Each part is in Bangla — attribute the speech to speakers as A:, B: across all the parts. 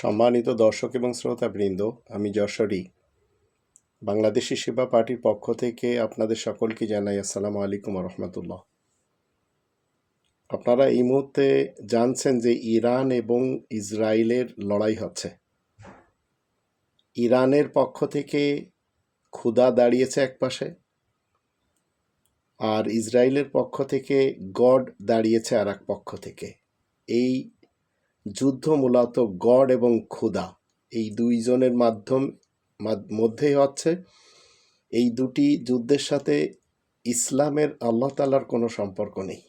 A: সম্মানিত দর্শক এবং শ্রোতাবৃন্দ, আমি যশোরী বাংলাদেশি সেবা পার্টির পক্ষ থেকে আপনাদের সকলকে জানাই আসসালামু আলাইকুম রহমতুল্লাহ। আপনারা এই মুহূর্তে জানছেন যে ইরান এবং ইসরায়েলের লড়াই হচ্ছে। ইরানের পক্ষ থেকে ক্ষুদা দাঁড়িয়েছে এক পাশে, আর ইসরায়েলের পক্ষ থেকে গড দাঁড়িয়েছে আর এক পক্ষ থেকে। এই যুদ্ধ মূলত গড এবং ক্ষুদা এই দুইজনের মাধ্যম মধ্যেই হচ্ছে এই দুটি যুদ্ধের সাথে ইসলামের আল্লাহ তালার কোনো সম্পর্ক নেই।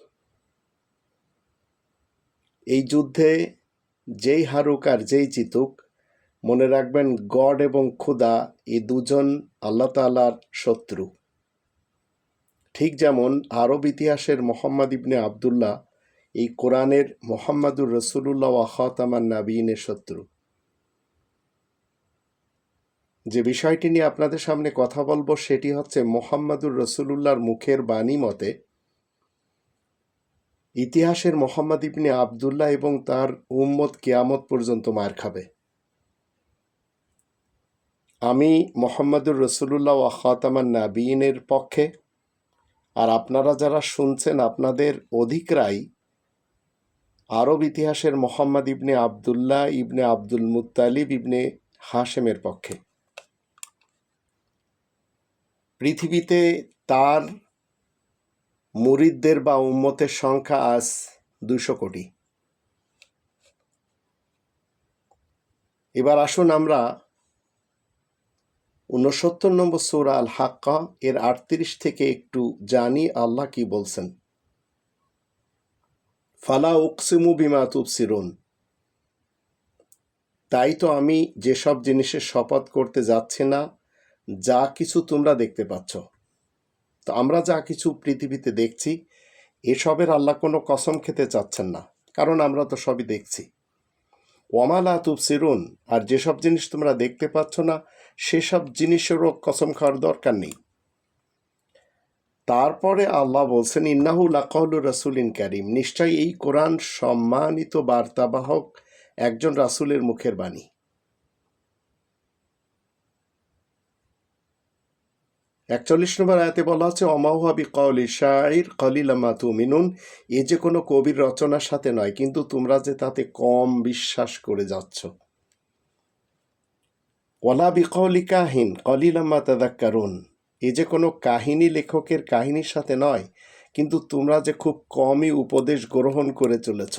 A: এই যুদ্ধে যেই হারুক আর যেই জিতুক, মনে রাখবেন গড এবং ক্ষুদা এই দুজন আল্লাহ তালার শত্রু। ঠিক যেমন আরব ইতিহাসের মোহাম্মদ ইবনে আবদুল্লাহ এই কোরআনের মোহাম্মদুর রসুল্লাহ ওয়াহতামান নাবিনের শত্রু। যে বিষয়টি নিয়ে আপনাদের সামনে কথা বলব সেটি হচ্ছে মোহাম্মদুর রসুল্লাহর মুখের বাণী মতে, ইতিহাসের মোহাম্মদ ইবনে আবদুল্লাহ এবং তার উম্মত কিয়ামত পর্যন্ত মার খাবে। আমি মোহাম্মদুর রসুল্লাহ ওয়াহতামান নাবিনের পক্ষে, আর আপনারা যারা শুনছেন আপনাদের অধিকরাই আরব ইতিহাসের Muhammad ibn Abdullah ibn Abdul Muttalib ibn হাশেমের পক্ষে। পৃথিবীতে তার মুরিদদের বা উম্মতের সংখ্যা আজ দুশো কোটি। এবার আসুন আমরা ঊনসত্তর নম্বর সূরা আল হাক্কা এর আটত্রিশ থেকে একটু জানি আল্লাহ কি বলছেন। ফালা উকসিমু বিমা তুবসিরুন। তাই তো আমি যেসব জিনিসের শপথ করতে যাচ্ছি না, যা কিছু তোমরা দেখতে পাচ্ছ। তো আমরা যা কিছু পৃথিবীতে দেখছি, এসবের আল্লাহ কোনো কসম খেতে চাচ্ছেন না, কারণ আমরা তো সবই দেখছি। ওয়ামালা তুবসিরুন, আর যেসব জিনিস তোমরা দেখতে পাচ্ছ না, সেসব জিনিসেরও কসম খাওয়ার দরকার নেই। তারপরে আল্লাহ বলছেন, ইন্নাহু লাকাউলু রাসুলিন কারিম। নিশ্চয়ই এই কোরআন সম্মানিত বার্তাবাহক একজন রাসূলের মুখের বাণী। একচল্লিশ নম্বর আয়াতে বলা হচ্ছে অমাহুয়াবি কলি শাইর কলিলামা তুমিনুন। এ যে কোনো কবির রচনার সাথে নয়, কিন্তু তোমরা যে তাতে কম বিশ্বাস করে যাচ্ছ। ওলা বিকলি কাহিন কলিলাম্মা তাদাক্কারুন। এ যে কোনো কাহিনী লেখকের কাহিনীর সাথে নয়, কিন্তু তোমরা যে খুব কমই উপদেশ গ্রহণ করে চলেছ।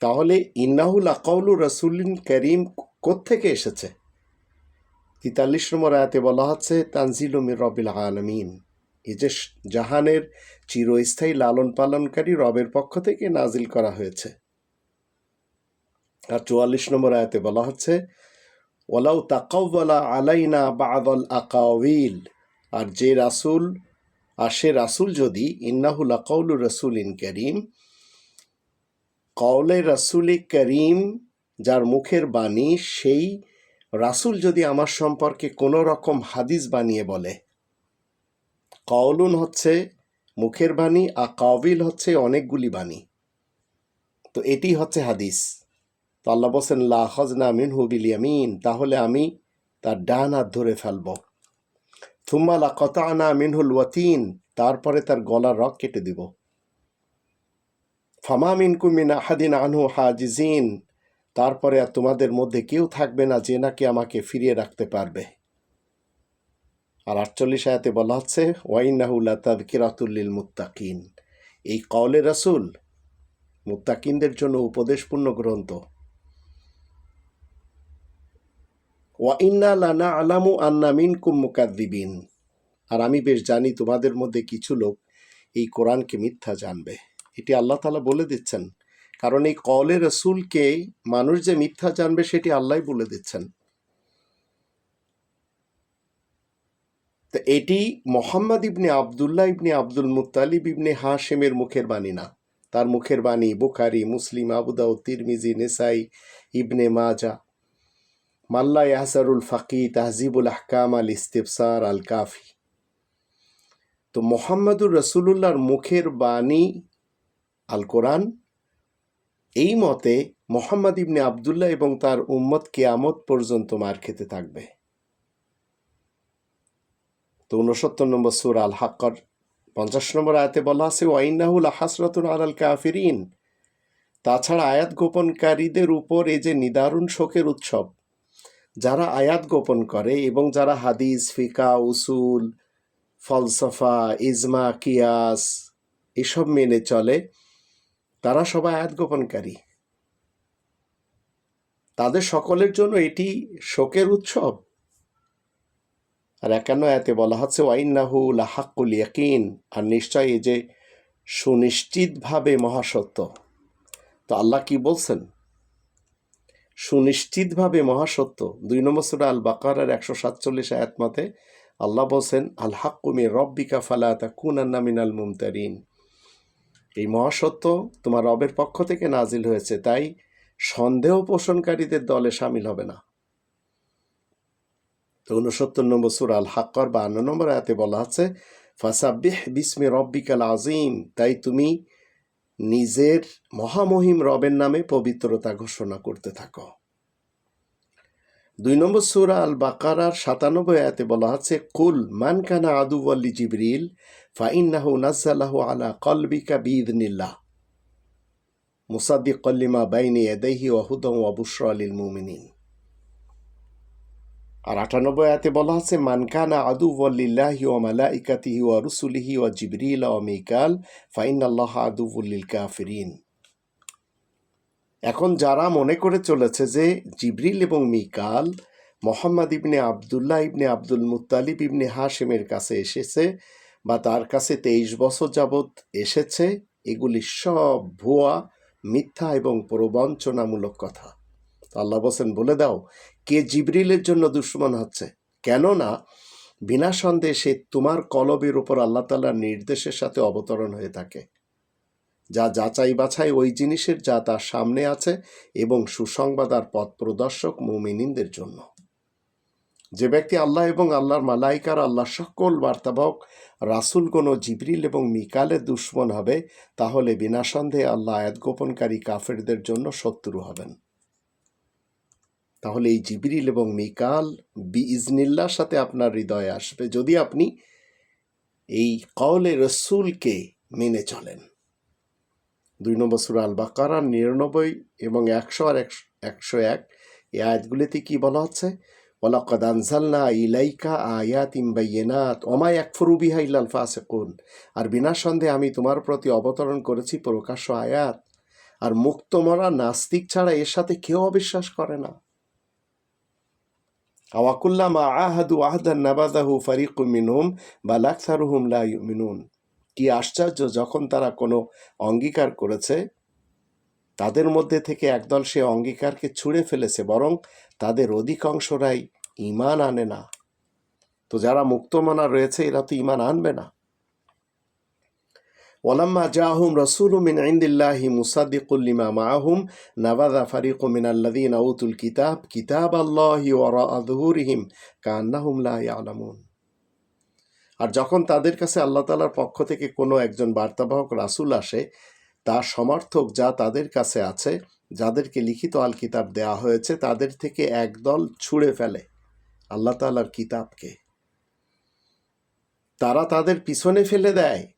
A: তাহলে ইন্নাহুল আকাউলু রসুলিন করিম কোত্থেকে এসেছে? তেতাল্লিশ নম্বর আয়াতে বলা হচ্ছে তানজিল মির রবিল আলমিন। এই যে জাহানের চিরস্থায়ী লালন পালনকারী রবের পক্ষ থেকে নাজিল করা হয়েছে। আর চুয়াল্লিশ নম্বর আয়াতে বলা হচ্ছে ওলাউ তাকাউলা আলাইনা বাদল আকাউইল আর যে রাসুল, আর সে রাসুল যদি ইন্নাহুল আকাউলু রসুল ইন করিম রসুলি করিম যার মুখের বাণী, সেই রাসুল যদি আমার সম্পর্কে কোনো রকম হাদিস বানিয়ে বলে, কওলুন হচ্ছে মুখের বাণী আর কাবিল হচ্ছে অনেকগুলি বাণী। তো এটি হচ্ছে হাদিস। তো আল্লাহ বলছেন লাহজনা মিন হুবিল ইয়ামিন তাহলে আমি তার ডান হাত ধরে ফেলব। থুম্মা লা কতানা মিনহুল ওয়াতিন তারপরে তার গলার রক কেটে দিব। ফামা মিন আহাদিন আনহু হাজিজিন তারপরে আর তোমাদের মধ্যে কেউ থাকবে না যে নাকি আমাকে ফিরিয়ে রাখতে পারবে। আর আটচল্লিশ আয়াতে বলা হচ্ছে ওয়াইনাহুল্লা তাদকিরাতুল্লিল মুত্তাকিন এই কওলে রাসুল মুত্তাকিনদের জন্য উপদেশপূর্ণ গ্রন্থ। ওয়াইন্না লানা আলামু আন্না মিনকুম আর আমি বেশ জানি তোমাদের মধ্যে কিছু লোক এই কোরআনকে মিথ্যা জানবে। এটি আল্লাহ তালা বলে দিচ্ছেন। কারণ এই কলে রসুলকে মানুষ যে মিথ্যা জানবে সেটি আল্লাহ বলে দিচ্ছেন। তো এটি মোহাম্মদ ইবনে আবদুল্লাহ ইবনে আব্দুল মুতালিব ইবনে হাশেমের মুখের বাণী না। তার মুখের বাণী বুখারি, মুসলিম আবুদাউ তিরমিজি, নেসাই, ইবনে মাজা মাল্লা ইয়াহসারুল ফাকি তাহজিবুল আহকাম আল ইস্তেফসার আল কাফি তো মোহাম্মদুর রসুল্লাহর মুখের বাণী আল কোরআন এই মতে মোহাম্মদ ইবনে আবদুল্লাহ এবং তার উম্মত কেয়ামত পর্যন্ত মার খেতে থাকবে। তো উনসত্তর নম্বর সুর আল হাক্কর পঞ্চাশ নম্বর আয়াতে বলা আছে ওয়াইনাহুল হাসরতুন আলাল কাফিরিন। তাছাড়া আয়াত গোপনকারীদের উপর এই যে নিদারুণ শোকের উৎসব যারা আয়াত গোপন করে এবং যারা হাদিস, ফিকা, উসুল, ফলসফা, ইজমা, কিয়াস এসব মেনে চলে, তারা সবাই আয়াত গোপনকারী। তাদের সকলের জন্য এটি শোকের উৎসব। আর একান্ন এতে বলা হচ্ছে, ওয়াইন্নাহু লাহাক্কুল ইয়াকিন আর নিশ্চয় এই যে সুনিশ্চিতভাবে মহাসত্য। তো আল্লাহ কি বলছেন? সুনিশ্চিতভাবে মহাসত্য। দুই নম্বর সুরা আল বাকারের একশো সাতচল্লিশ আয়াত মতে আল্লাহ বলছেন আল হাক্কুমি রব্বিকা ফালাতা কুনান্না মিনাল মুমতারিন। এই মহাসত্য তোমার রবের পক্ষ থেকে নাজিল হয়েছে, তাই সন্দেহ পোষণকারীদের দলে সামিল হবে না। তো উনসত্তর নম্বর সুর আল হাক্কর বান্ন নম্বর আয়াতে বলা আছে ফাসাবিহ বিস্মে রব্বিকাল আজিম তাই তুমি নিজের মহামহিম রবের নামে পবিত্রতা ঘোষণা করতে থাকো। দুই নম্বর সুরা আল বাকারার সাতানব্বই আয়াতে বলা আছে, কুল মান কানা আদু ওয়াল্লি জিবরিল ফাইন্নাহু নাজ্জালাহু আলা কলবিকা বিইদনিল্লাহ। মুসাদ্দিক কল্লিমা বাইনি এদাইহি ওয়াহুদম ওয়াবুশরা লিল মুমিনিন। আর আটানব্বই আয়াতে বলা আছে মানকানা আদু ওয়াল্লিল্লাহি ওয়া মালাইকাতিহি ওয়া রুসুলিহি ওয়া জিবরিল ওয়া মিকাল ফাইন আল্লাহ আদু উল্লিল কাফিরিন. এখন যারা মনে করে চলেছে যে জিবরিল এবং Mikal Muhammad ibn Abdullah ibn Abdul Muttalib ibn হাশেমের কাছে এসেছে বা তার কাছে তেইশ বছর যাবৎ এসেছে, এগুলি সব ভুয়া, মিথ্যা এবং প্রবঞ্চনামূলক কথা। আল্লাহ বসেন বলে দাও কে জিবরিলের জন্য দুশ্মন হচ্ছে? কেননা, বিনা সন্দেহে সে তোমার কলবের উপর আল্লাহ তালার নির্দেশের সাথে অবতরণ হয়ে থাকে। যা যাচাই বাছাই ওই জিনিসের যা তার সামনে আছে এবং সুসংবাদ আর পথ প্রদর্শক মুমিনিনদের জন্য। যে ব্যক্তি আল্লাহ এবং আল্লাহর মালাইকার আল্লাহ সকল বার্তাবক রাসুলগণ জিবরিল এবং মিকালের দুশ্মন হবে, তাহলে বিনা সন্দেহে আল্লাহ আয়াত গোপনকারী কাফেরদের জন্য শত্রু হবেন। তাহলে এই জিবরিল এবং মিকাল বি ইজনিল্লার সাথে আপনার হৃদয়ে আসবে যদি আপনি এই কওলে রসুলকে মেনে চলেন। দুই নম্বর সুরা আল বাকারা নিরানব্বই এবং একশো আর একশো এক, এই আয়াতগুলিতে কি বলা হচ্ছে? ওলাকদ আনজালনা ইলাইকা আয়াত ইমবাইয়েনাত অমায় একফরু বিহা ইল্লাল ফাসেকুন আর বিনা সন্দেহে আমি তোমার প্রতি অবতরণ করেছি প্রকাশ্য আয়াত। আর মুক্তমরা নাস্তিক ছাড়া এর সাথে কেউ অবিশ্বাস করে না। আওয়াকুল্লামা আহাদু আহদান নাবাজাহু ফারিক মিনহুম বা লাকসারুহুম লা মিনুন কি আশ্চর্য, যখন তারা কোনো অঙ্গীকার করেছে, তাদের মধ্যে থেকে একদল সে অঙ্গীকারকে ছুঁড়ে ফেলেছে, বরং তাদের অধিকাংশরাই ইমান আনে না। তো যারা মুক্তমানা রয়েছে, এরা তো ইমান আনবে না। ওলাম্মা জাহুম রসুল মিন ইন্দিল্লাহি মুসাদ্দিকুল্লিমা মাহুম নাবাদা ফারিক মিন আল্লাদিন আউতুল কিতাব কিতাব আল্লাহি ওরা আদহুরিহিম কান্নাহুম লা ইয়ালামুন। আর যখন তাদের কাছে আল্লাহ তালার পক্ষ থেকে কোনো একজন বার্তাবাহক রাসুল আসে, তার সমর্থক যা তাদের কাছে আছে, যাদেরকে লিখিত আল কিতাব দেওয়া হয়েছে, তাদের থেকে একদল ছুঁড়ে ফেলে আল্লাহ তালার কিতাবকে। তারা তাদের পিছনে ফেলে দেয়।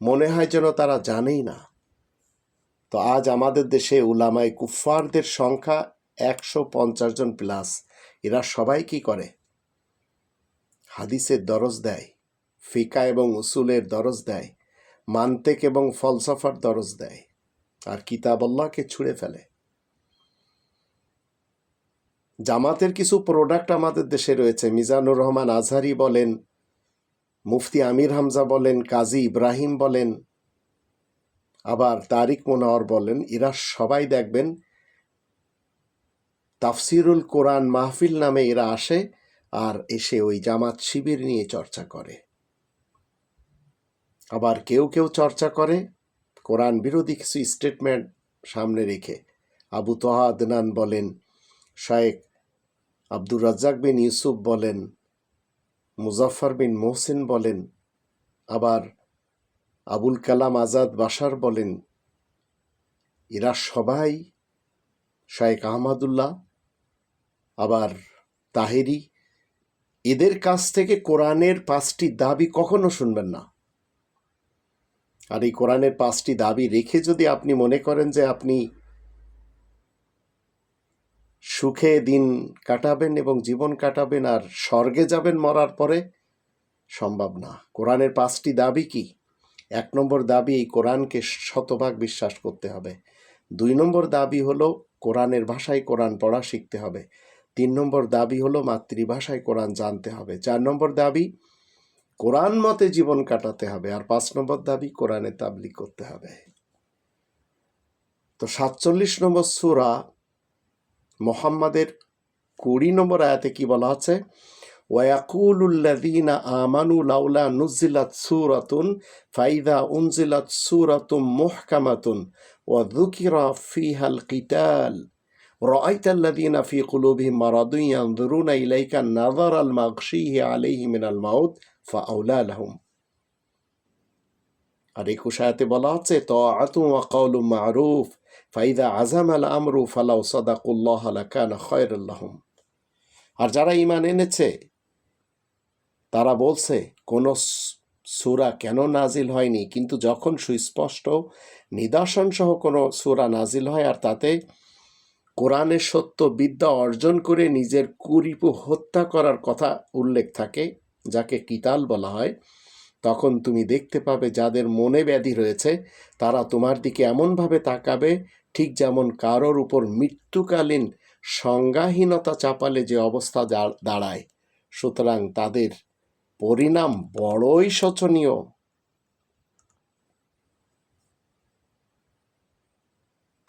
A: মনে হয় যেন তারা জানেই না। তো আজ আমাদের দেশে উলামায় কুফফারদের সংখ্যা একশো পঞ্চাশ জন প্লাস এরা সবাই কি করে? হাদিসের দরজ দেয়, ফিকা এবং উসুলের দরজ দেয়, মান্তেক এবং ফলসফার দরজ দেয়, আর কিতাব আল্লাহকে ছুঁড়ে ফেলে। জামাতের কিছু প্রোডাক্ট আমাদের দেশে রয়েছে। মিজানুর রহমান আজহারি বলেন মুফতি আমির হামজা বলেন, কাজী ইব্রাহিম বলেন, আবার তারিক মোনাওয়ার বলেন, এরা সবাই দেখবেন তাফসিরুল কোরআন মাহফিল নামে এরা আসে আর এসে ওই জামাত শিবির নিয়ে চর্চা করে। আবার কেউ কেউ চর্চা করে, কোরআন বিরোধী কিছু স্টেটমেন্ট সামনে রেখে। আবু তোহা আদনান বলেন শায়েক আব্দুর রাজ্জাক বিন ইউসুফ বলেন মুজাফর বিন মোহসিন বলেন, আবার আবুল কালাম আজাদ বাসার বলেন, এরা সবাই শায়েক আহমদুল্লাহ, আবার তাহেরি। এদের কাছ থেকে কোরআনের পাঁচটি দাবি কখনো শুনবেন না। আর এই কোরআনের পাঁচটি দাবি রেখে যদি আপনি মনে করেন যে আপনি সুখে দিন কাটাবেন এবং জীবন কাটাবেন আর স্বর্গে যাবেন মরার পরে সম্ভব না। কোরআনের পাঁচটি দাবি কি? এক নম্বর দাবি, এই কোরআনকে শতভাগ বিশ্বাস করতে হবে। দুই নম্বর দাবি হলো, কোরআনের ভাষায় কোরআন পড়া শিখতে হবে। তিন নম্বর দাবি হলো, মাতৃভাষায় কোরআন জানতে হবে। চার নম্বর দাবি, কোরআন মতে জীবন কাটাতে হবে। আর পাঁচ নম্বর দাবি, কোরআনে তাবলি করতে হবে। তো সাতচল্লিশ নম্বর সুরা মোহাম্মদের কুড়ি নম্বর আয়াতে কি বলা আছে ওয়াকুলুল্লাযীনা আমানু লাউলা নুজিলাত সূরাতুন ফাইদা উনজিলাত সূরাতুম মুহকামাতুন ওয়া যুকিরা ফিহাল কিতাল رأيت الذين في قلوبهم مرض ينظرون إليك نظر المغشي عليه من الموت فأولى لهم আর একুশ আয়াতে বলা হচ্ছে তাআতু ওয়া কাউলু মারুফ ফাইদা আজাম আল আমরু ফালাউ সাদাকুল্লাহ লাকানা খায়রুল লাহুম। আর যারা ঈমান এনেছে, তারা বলছে, কোন সূরা কেন নাজিল হয়নি? কিন্তু যখন সুস্পষ্ট নিদর্শন সহ কোনো সুরা নাজিল হয়, আর তাতে কোরআনের সত্য বিদ্যা অর্জন করে নিজের কুরিপু হত্যা করার কথা উল্লেখ থাকে, যাকে কিতাল বলা হয়, তখন তুমি দেখতে পাবে যাদের মনে ব্যাধি রয়েছে, তারা তোমার দিকে এমনভাবে তাকাবে ঠিক যেমন কারোর উপর মৃত্যুকালীন সংজ্ঞাহীনতা চাপালে যে অবস্থা দাঁড়ায়, সুতরাং তাদের পরিণাম বড়ই শোচনীয়।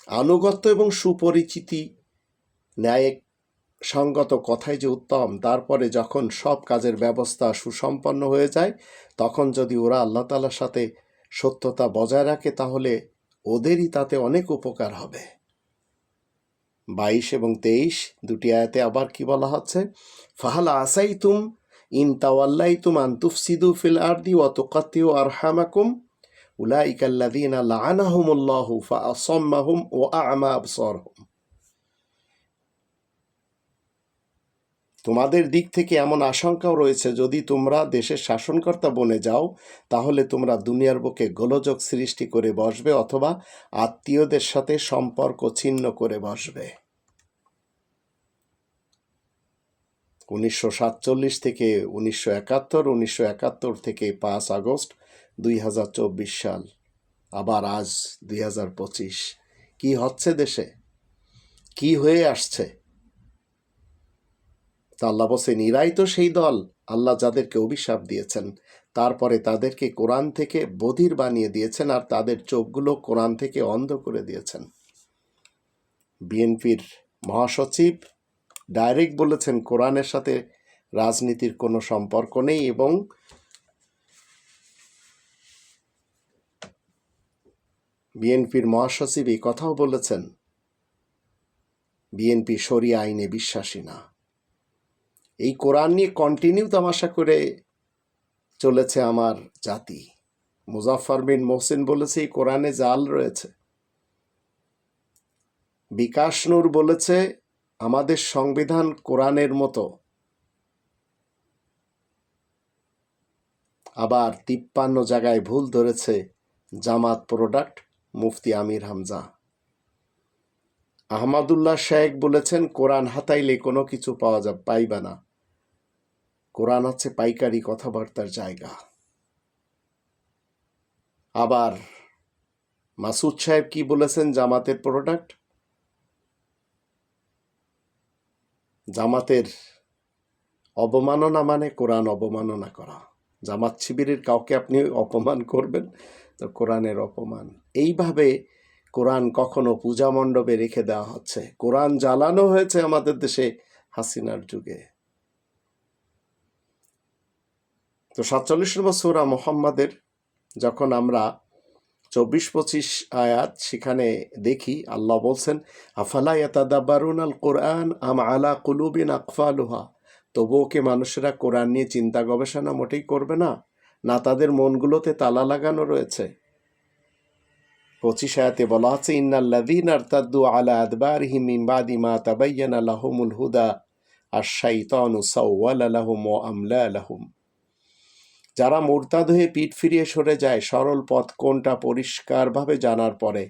A: আনুগত্য এবং সুপরিচিতি ন্যায় সঙ্গত কথাই যে উত্তম, তারপরে যখন সব কাজের ব্যবস্থা সুসম্পন্ন হয়ে যায়, তখন যদি ওরা আল্লাহ তালার সাথে সত্যতা বজায় রাখে, তাহলে ওদেরই তাতে অনেক উপকার হবে। বাইশ এবং তেইশ দুটি আয়াতে আবার কি বলা হচ্ছে? ফাহাল আসাই তুম ইন তাওয়াল্লাই তুম আন্তুফসিদু ফিল আরদি ও তোকাত্তিউ আরহামাকুম। উলাইকাল্লাযীনা লাআনাহুমুল্লাহু ফাআসাম্মাহুম ওয়া আ'মা আবসারহুম। তোমাদের দিক থেকে এমন আশঙ্কাও রয়েছে, যদি তোমরা দেশের শাসনকর্তা বনে যাও, তাহলে তোমরা দুনিয়ার বুকে গোলযোগ সৃষ্টি করে বসবে অথবা আত্মীয়দের সাথে সম্পর্ক ছিন্ন করে বসবে। উনিশশো সাতচল্লিশ থেকে উনিশশো একাত্তর উনিশশো একাত্তর থেকে পাঁচ আগস্ট দুই হাজার চব্বিশ সাল, আবার আজ দুই হাজার পঁচিশ। কি হচ্ছে দেশে? কি হয়ে আসছে? তা আল্লাহ বলছেন ইরাই তো সেই দল। আল্লাহ যাদেরকে অভিশাপ দিয়েছেন, তারপরে তাদেরকে কোরআন থেকে বধির বানিয়ে দিয়েছেন আর তাদের চোখগুলো কোরআন থেকে অন্ধ করে দিয়েছেন। বিএনপির মহাসচিব ডাইরেক্ট বলেছেন, কোরআনের সাথে রাজনীতির কোনো সম্পর্ক নেই এবং বিএনপির মহাসচিব এই কথাও বলেছেন, বিএনপি শরিয়া আইনে বিশ্বাসী না। এই কোরআন নিয়ে কন্টিনিউ তামাশা করে চলেছে আমার জাতি। মুজাফর বিন মোহসিন বলেছে, এই কোরআনে জাল রয়েছে। বিকাশ নূর বলেছে, আমাদের সংবিধান কোরআনের মতো। আবার তিপ্পান্ন জায়গায় ভুল ধরেছে জামাত প্রোডাক্ট মুফতি আমির হামজা। আহমাদুল্লাহ শেখ বলেছেন, কোরআন হাতাইলে কোনো কিছু পাওয়া যা, পাইবা না। কোরআন হচ্ছে পাইকারি কথাবার্তার জায়গা। আবার মাসুদ সাহেব কি বলেছেন জামাতের প্রোডাক্ট জামাতের অবমাননা মানে কোরআন অবমাননা করা। জামাত শিবিরের কাউকে আপনি অপমান করবেন, তো কোরআনের অপমান। এইভাবে কোরআন কখনো পূজা মণ্ডপে রেখে দেওয়া হচ্ছে। কোরআন জ্বালানো হয়েছে আমাদের দেশে হাসিনার যুগে। তো সাতচল্লিশ নম্বর সূরা মোহাম্মদের যখন আমরা চব্বিশ পঁচিশ আয়াত সেখানে দেখি, আল্লাহ বলছেন, আফালা আল কোরআন আম আলা কুলুবিন আকফালুহা? তবুও কি মানুষেরা কোরআন নিয়ে চিন্তা গবেষণা মোটেই করবে না? না তাদের মনগুলোতে তালা লাগানো রয়েছে? পঁচিশ আয়াতে বলা আছে ইন্নাল্লাযীন আরতাদ্দু আলা আদবার হিম বাদি মা তাবায়্যানা লাহুমুল হুদা আর শাইতানু সাওয়ালা লাহুম ওয়া আমলা লাহুম। যারা মোরতাদ হয়ে পিঠ ফিরিয়ে সরে যায়, সরল পথ কোনটা পরিষ্কারভাবে জানার পরে,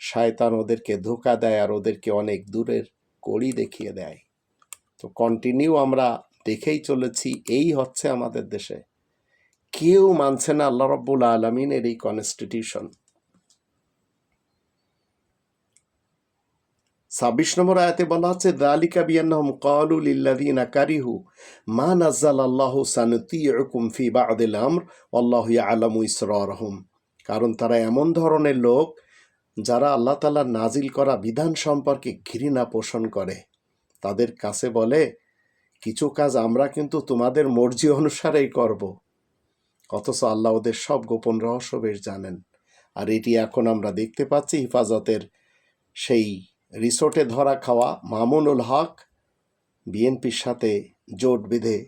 A: শায়তান ওদেরকে ধোকা দেয় আর ওদেরকে অনেক দূরের কড়ি দেখিয়ে দেয়। তো কন্টিনিউ আমরা দেখেই চলেছি, এই হচ্ছে আমাদের দেশে। কেউ মানছে না আল্লাহ রব্বুল আলমিনের এই কনস্টিটিউশন ছাব্বিশ নম্বর আয়াতে বলা হচ্ছে দালিকা বিয়ান্নাহুম ক্বালু লিল্লাযীনা কারিহু মা নাযাল আল্লাহু সানুতিউকুম ফি বা'দিল আমর আল্লাহু ইয়ালামু ইসরারহুম। কারণ তারা এমন ধরনের লোক যারা আল্লাহ তাআলা নাজিল করা বিধান সম্পর্কে ঘৃণা পোষণ করে। তাদের কাছে বলে, কিছু কাজ আমরা কিন্তু তোমাদের মর্জি অনুসারেই করব। অথচ আল্লাহ ওদের সব গোপন রহস্য বেশ জানেন। আর এটি এখন আমরা দেখতে পাচ্ছি হিফাজতের সেই রিসোর্টে ধরা খাওয়া মামুনুল হক বিএনপির সাথে জোট বেঁধে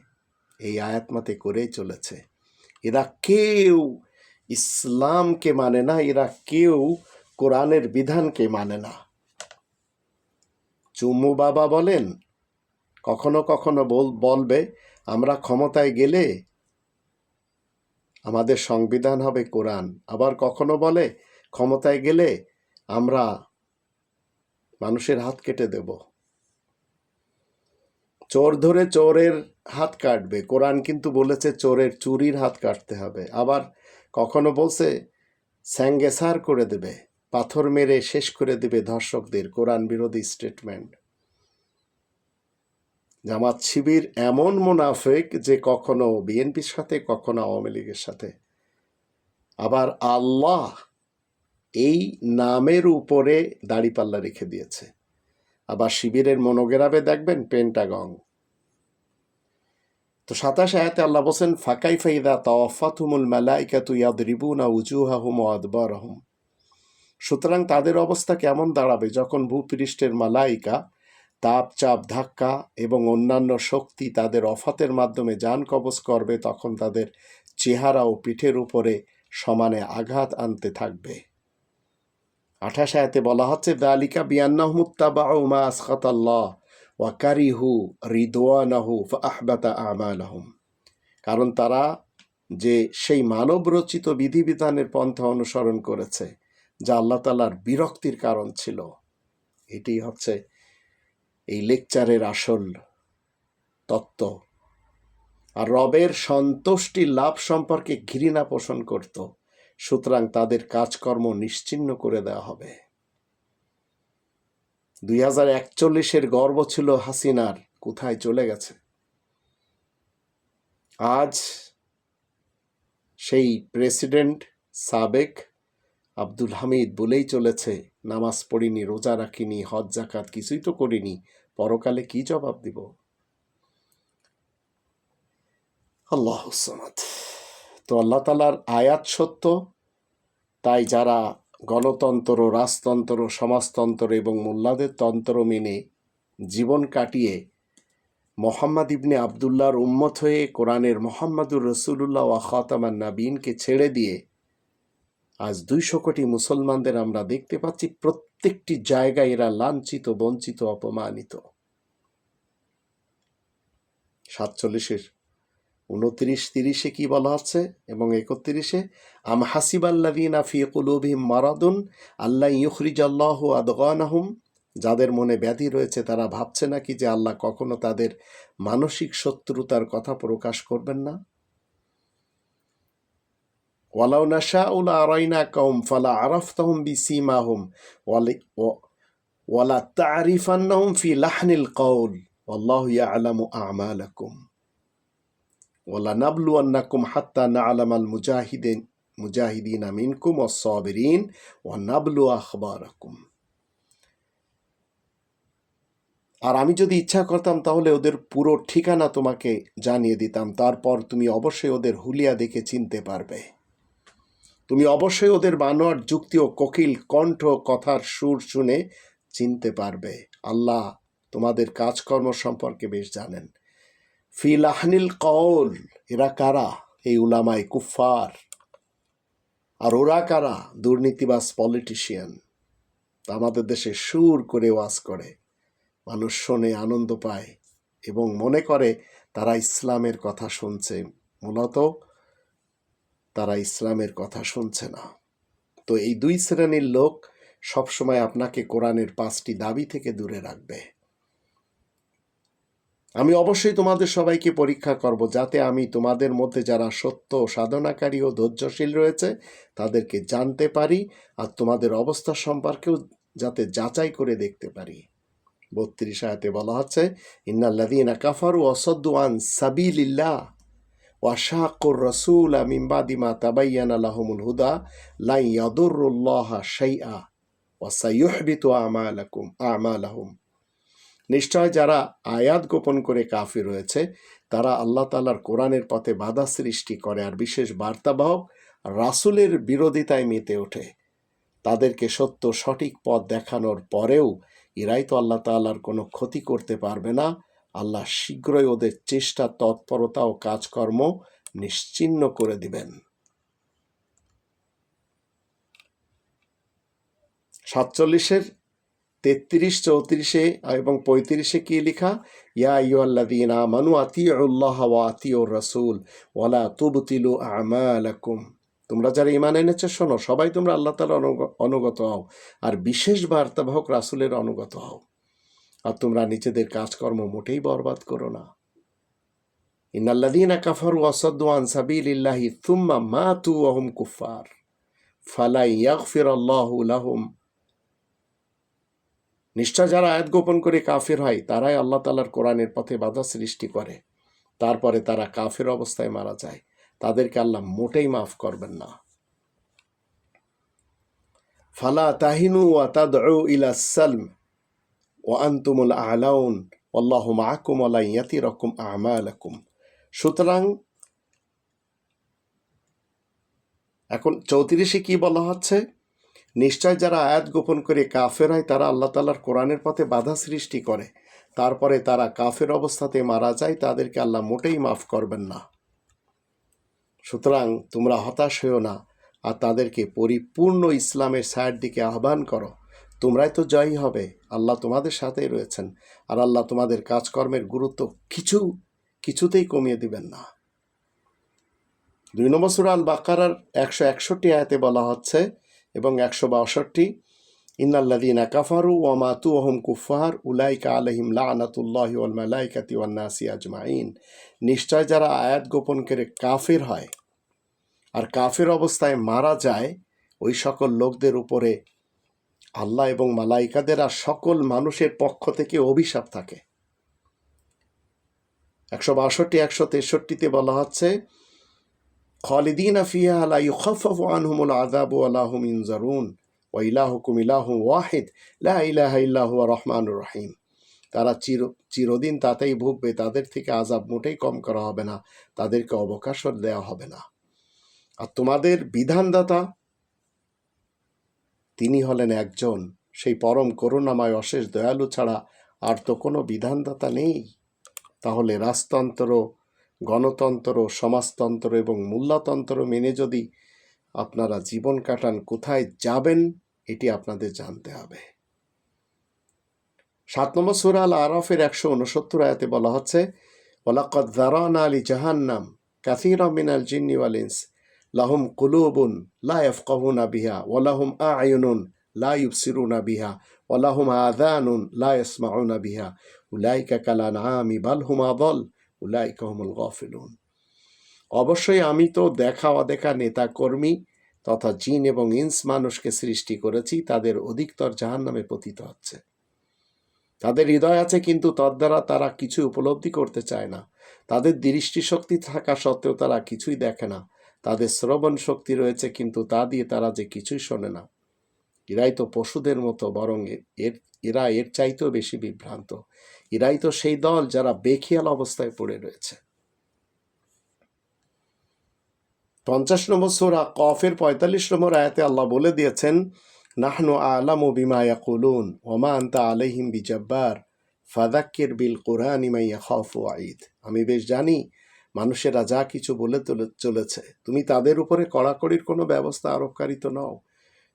A: এই আয়াতমাতে করেই চলেছে। এরা কেউ ইসলামকে মানে না, এরা কেউ কোরআনের বিধানকে মানে না। চুম্মু বাবা বলেন, কখনো কখনো বল, বলবে, আমরা ক্ষমতায় গেলে আমাদের সংবিধান হবে কোরআন। আবার কখনো বলে, ক্ষমতায় গেলে আমরা মানুষের হাত কেটে দেব। চোর ধরে চোরের হাত কাটবে। কোরআন কিন্তু বলেছে চোরের চুরির হাত কাটতে হবে। আবার কখনো বলছে, স্যাঙ্গেসার করে দেবে, পাথর মেরে শেষ করে দেবে ধর্ষকদের। কোরআন বিরোধী স্টেটমেন্ট জামাত শিবির এমন মুনাফেক যে কখনো বিএনপির সাথে, কখনো আওয়ামী লীগের সাথে। আবার আল্লাহ এই নামের উপরে দাড়িপাল্লা রেখে দিয়েছে। আবার শিবিরের মনোগেরাবে দেখবেন পেন্টাগং তো সাতাশ আয়াতে আল্লাহ বলছেন ফাকাই ফাইদা তাওয়াফাতুমুল মালাইকাতু ইয়াদরিবুনা উজুহাহুম ওয়া আদবারহুম। সুতরাং তাদের অবস্থা কেমন দাঁড়াবে যখন ভূপৃষ্ঠের মালাইকা, তাপ, চাপ, ধাক্কা এবং অন্যান্য শক্তি তাদের অফাতের মাধ্যমে যান কবজ করবে, তখন তাদের চেহারা ও পিঠের উপরে সমানে আঘাত আনতে থাকবে। আঠাশ আয়াতে বলা হচ্ছে, দালিকা বিয়ান্নাহমুত্তাবাউ মা আসখাতাল্লাহ ওয়া কারিহু রিদওয়ানাহু ফাহবাতা আমালাহুম। কারণ তারা যে সেই মানব রচিত বিধিবিধানের পন্থা অনুসরণ করেছে, যা আল্লাহ তালার বিরক্তির কারণ ছিল এটি হচ্ছে এই লেকচারের আসল তত্ত্ব। আর রবের সন্তুষ্টি লাভ সম্পর্কে ঘৃণা পোষণ করত। সুতরাং তাদের কাজকর্ম নিশ্চিন্ন করে দেওয়া হবে। দুই হাজার একচল্লিশের গর্ব ছিল হাসিনার, কোথায় চলে গেছে? আজ সেই প্রেসিডেন্ট সাবেক আব্দুল হামিদ বলেই চলেছে, নামাজ পড়িনি, রোজা রাখিনি, হজ জাকাত কিছুই তো করিনি, পরকালে কি জবাব দিব? আল্লাহ সামাদ। তো আল্লাহ তালার আয়াত সত্য। তাই যারা গণতন্ত্র, রাজতন্ত্র, সমাজতন্ত্র এবং মোল্লাদের তন্ত্র মেনে জীবন কাটিয়ে মোহাম্মদ ইবনে আবদুল্লাহর উম্মত হয়ে কোরআনের মোহাম্মদুর রসুল্লাহ ওয়া খাতামান নাবিনকে ছেড়ে দিয়ে আজ দুইশো কোটি মুসলমানদের আমরা দেখতে পাচ্ছি, প্রত্যেকটি জায়গায় এরা লাঞ্ছিত, বঞ্চিত, অপমানিত। সাতচল্লিশের উনত্রিশ তিরিশে কি বলা হচ্ছে এবং একত্রিশে? আম হাসিবাল্লাদিনা ফি কুলুবিহিম মারাদুন আল্লাহ ইউখরিজ আল্লাহ আদগানাহুম। যাদের মনে ব্যাধি রয়েছে, তারা ভাবছে নাকি যে আল্লাহ কখনো তাদের মানসিক শত্রুতার কথা প্রকাশ করবেন না। ওয়ালাউ নাশাউলা আরাইনা কৌম ফালা আরাফতাহুম বিসীমাহুম। ওয়ালা তারিফান্নাহুম ফি লাহনিল ওলা হাত্তা না আলামাল মুজাহিদিন মুজাহিদিন আমিনকুম ও সবরিন ও নাবলু আখবরাকুম আর আমি যদি ইচ্ছা করতাম তাহলে ওদের পুরো ঠিকানা তোমাকে জানিয়ে দিতাম। তারপর তুমি অবশ্যই ওদের হুলিয়া দেখে চিনতে পারবে। তুমি অবশ্যই ওদের বানোয়ার যুক্তি ও কোকিল, কণ্ঠ কথার সুর শুনে চিনতে পারবে। আল্লাহ তোমাদের কাজকর্ম সম্পর্কে বেশ জানেন। ফিল আহনিল কওল, এরা কারা? এই উলামাই কুফার আর ওরা কারা? দুর্নীতিবাজ পলিটিশিয়ান। আমাদের দেশে সুর করে ওয়াজ করে। মানুষ শোনে, আনন্দ পায় এবং মনে করে তারা ইসলামের কথা শুনছে। মূলত তারা ইসলামের কথা শুনছে না। তো এই দুই শ্রেণির লোক সবসময় আপনাকে কোরআনের পাঁচটি দাবি থেকে দূরে রাখবে। আমি অবশ্যই তোমাদের সবাইকে পরীক্ষা করব যাতে আমি তোমাদের মধ্যে যারা সত্য সাধনাকারী ও ধৈর্যশীল রয়েছে, তাদেরকে জানতে পারি আর তোমাদের অবস্থা সম্পর্কেও যাতে যাচাই করে দেখতে পারি। বত্রিশ আয়াতে বলা হচ্ছে ইন্নাল্লাদিনা কাফারু অসদ্দুয়ান সাবিলিল্লাহ ওয়াশাকুর রসুল মিম্বাদিমা তাবাইয়ান আলাহমুল হুদা লাই ইয়াদুরুল্লাহ শাইআ ওয়াসাইয়ুহবিতু আমালাকুম, আমালাহুম। নিশ্চয় যারা আয়াত গোপন করে কাফির রয়েছে, তারা আল্লাহ তালার কোরআনের পথে বাধা সৃষ্টি করে আর বিশেষ বার্তাবাহক রাসুলের বিরোধিতায় মেতে ওঠে। তাদেরকে সত্য, সঠিক পথ দেখানোর পরেও এরাই তো আল্লাহ তাল্লার কোনো ক্ষতি করতে পারবে না। আল্লাহ শীঘ্রই ওদের চেষ্টা, তৎপরতা ও কাজকর্ম নিশ্চিন্ন করে দিবেন। সাতচল্লিশের তেত্রিশ চৌত্রিশে এবং পঁয়ত্রিশে কি লেখা? ইয়া ইউল্লাদিন আমানু আতিউল্লাহ ওয়া আতিউর রসুল ওয়ালা তুবতিলু আমালাকুম। তোমরা যারা ইমান এনেছো, শোনো, সবাই তোমরা আল্লাহ তালা অনুগত হও আর বিশেষ বার্তাবাহক রাসুলের অনুগত হও। আর তোমরা নিজেদের কাজকর্ম মোটেই বরবাদ করো না। ইন্নাল্লাদিনা কাফারু অসদ্দু আন সাবিলিল্লাহি থুম্মা মাতু ওহুম কুফার ফালাই ইয়াগফির আল্লাহু লাহুম নিশ্চয় যারা আয়াত গোপন করে কাফের হয়, তারাই আল্লাহ তালার কোরআনের পথে বাধা সৃষ্টি করে। তারপরে তারা কাফের অবস্থায় মারা যায়। তাদেরকে আল্লাহ মোটেই মাফ করবেন না। ফালা তাহিনু ওয়া ও আন্তুমুল আলাউন আল্লাহ মাকুম আলা ইয়াতিরকুম আমালাকুম। সুতরাং এখন চৌত্রিশে কি বলা হচ্ছে? নিশ্চয় যারা আয়াত গোপন করে কাফের হয়, তারা আল্লাহ তালার কোরআনের পথে বাধা সৃষ্টি করে। তারপরে তারা কাফের অবস্থাতে মারা যায়, তাদেরকে আল্লাহ মোটেই মাফ করবেন না। সুতরাং তোমরা হতাশ হয়েও না, আর তাদেরকে পরিপূর্ণ ইসলামের সায়ের দিকে আহ্বান করো। তোমরাই তো জয়ী হবে, আল্লাহ তোমাদের সাথেই রয়েছেন, আর আল্লাহ তোমাদের কাজকর্মের গুরুত্ব কিছু, কিছুতেই কমিয়ে দিবেন না। দুই নম্বর সুরা আল বাকারার একশো একষট্টি আয়াতে বলা হচ্ছে এবং একশো বাষট্টি। ইন্নাল্লাদিনা কাফারু ওয়ামাতু ওহম কুফার উলাইকা আলহিম লানাতুল্লাহি মালাইকাতি ওয়ান নাসি আজমাইন। নিশ্চয় যারা আয়াত গোপন করে কাফের হয় আর কাফের অবস্থায় মারা যায়, ওই সকল লোকদের উপরে আল্লাহ এবং মালাইকাদের আর সকল মানুষের পক্ষ থেকে অভিশাপ থাকে। একশো বাষট্টি, একশো তেষট্টিতে বলা হচ্ছে খালিদিন আফিয়া আলা ইউখাফাফু আনহুমুল আযাবু ওয়ালা হুম ইনজারুন। ওয়া ইলাহুকুম ইলাহু ওয়াহিদ। লা ইলাহা ইল্লা হুয়া রহমানুর রহিম। তারা চির, চিরদিন তাতেই ভুগবে, তাদের থেকে আজাব মোটেই কম করা হবে না। তাদেরকে অবকাশও দেওয়া হবে না। আর তোমাদের বিধানদাতা, তিনি হলেন একজন। সেই পরম করুণাময়, অশেষ দয়ালু ছাড়া আর তো কোনো বিধানদাতা নেই। তাহলে রাজতন্ত্র গণতন্ত্র সমাজতন্ত্র এবং মূল্যতন্ত্র মেনে যদি আপনারা জীবন কাটান, কোথায় যাবেন, এটি আপনাদের জানতে হবে। সাত নম্বর সুরা আল আরফের একশো উনসত্তর আয়াতে বলা হচ্ছে ওলাকদ জারান আলী জাহান্নাম কাসির মিনাল জিন্নি ওয়ালিন্স লাহুম কুলুবুন লা ইয়াফকাহুনা বিহা ওয়ালাহুম আয়ুনুন লা ইউবসিরুনা বিহা ওয়ালাহুম আযানুন লা ইয়াসমাউনা বিহা, উলাইকা কালান আমি বাল হুম আদল হুমুল গাফিলুন। অবশ্যই আমি তো দেখা অদেখা নেতা কর্মী তথা জিন এবং ইন্স মানুষকে সৃষ্টি করেছি, তাদের অধিকতর জাহান নামে পতিত হচ্ছে। তাদের হৃদয় আছে কিন্তু তদ্বারা তারা কিছু উপলব্ধি করতে চায় না। তাদের দৃষ্টিশক্তি থাকা সত্ত্বেও তারা কিছুই দেখে না। তাদের শ্রবণ শক্তি রয়েছে কিন্তু তা দিয়ে তারা যে কিছুই শোনে না। এরাই তো পশুদের মতো, বরং এর, এরা এর চাইতেও বেশি বিভ্রান্ত। এরাই তো সেই দল যারা বেখিয়াল অবস্থায় পড়ে রয়েছে। পঞ্চাশ নম্বর সোরা কফের পঁয়তাল্লিশ নম্বর আয়াতে আল্লাহ বলে দিয়েছেন, নাহনু আলামু বিমা ইয়াকুলুন ওমা আন্তা আলাইহিম বিজাব্বার ফাদাক্কির বিল কোরআন ইমাইয়া খফ ও আইদ আমি বেশ জানি মানুষেরা যা কিছু বলে চলেছে। তুমি তাদের উপরে কড়াকড়ির কোনো ব্যবস্থা আরোপকারী তো নও।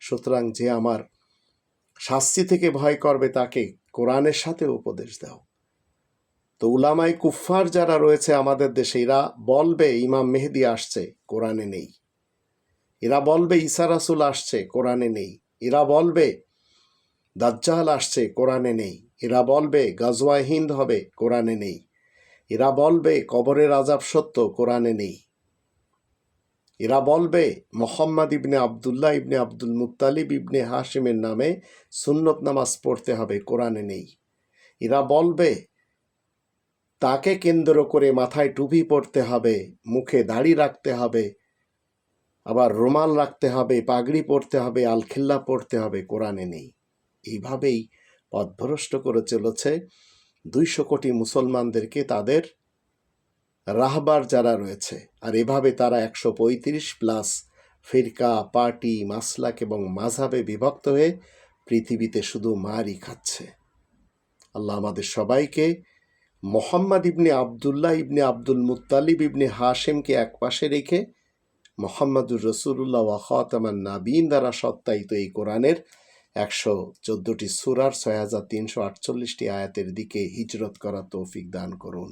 A: সুতরাং যে আমার শাস্তি থেকে ভয় করবে তাকে কোরআনের সাথে উপদেশ দাও। তো উলামাই কুফফার যারা রয়েছে আমাদের দেশে, এরা বলবে, ইমাম মেহেদি আসছে, কোরআনে নেই। এরা বলবে, ঈসা রাসুল আসছে, কোরআনে নেই। এরা বলবে, দাজ্জাল আসছে, কোরআনে নেই। এরা বলবে গাজওয়া হিন্দ হবে, কোরআনে নেই। এরা বলবে, কবরের আজাব সত্য, কোরআনে নেই। এরা বলবে, Muhammad ibn Abdullah ibn Abdul Muttalib ibn হাশিমের নামে সুন্নত নামাজ পড়তে হবে, কোরআনে নেই। এরা বলবে, তাকে কেন্দ্র করে মাথায় টুপি পরতে হবে, মুখে দাড়ি রাখতে হবে, আবার রুমাল রাখতে হবে, পাগড়ি পরতে হবে, আলখিল্লা পরতে হবে, কোরআনে নেই। এইভাবেই পথভ্রষ্ট করে চলেছে দুইশো কোটি মুসলমানদেরকে তাদের রাহবার যারা রয়েছে, আর এভাবে তারা একশো পঁয়ত্রিশ প্লাস ফিরকা, পার্টি, মাসলাক এবং মাঝাবে বিভক্ত হয়ে পৃথিবীতে শুধু মারই খাচ্ছে। আল্লাহ আমাদের সবাইকে Muhammad ibn Abdullah ibn Abdul Muttalib ibn হাশেমকে একপাশে রেখে মোহাম্মদুর রসুল্লাহ ওয়াখাতামান নাবিন দ্বারা সত্যায়িত এই কোরআনের একশো চোদ্দটি সুরার ছয় হাজার তিনশো আটচল্লিশটি আয়াতের দিকে হিজরত করা তৌফিক দান করুন।